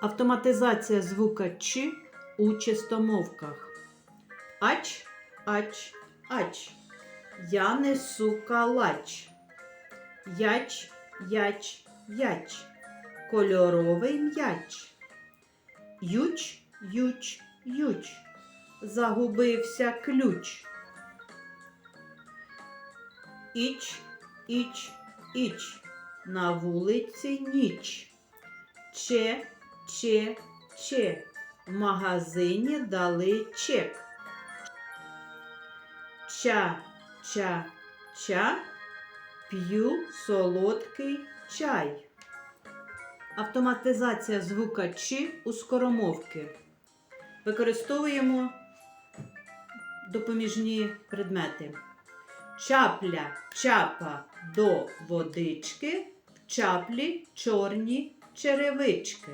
Автоматизація звука Ч у чистомовках. Ач, ач, ач. Я несу калач. Яч, яч, яч. Кольоровий м'яч. Юч, юч, юч. Загубився ключ. Іч, іч, іч. На вулиці ніч. Че, че, че. В магазині дали чек. Ча, ча, ча. П'ю солодкий чай. Автоматизація звука Ч у скоромовки. Використовуємо допоміжні предмети. Чапля, чапа до водички, чаплі чорні черевички.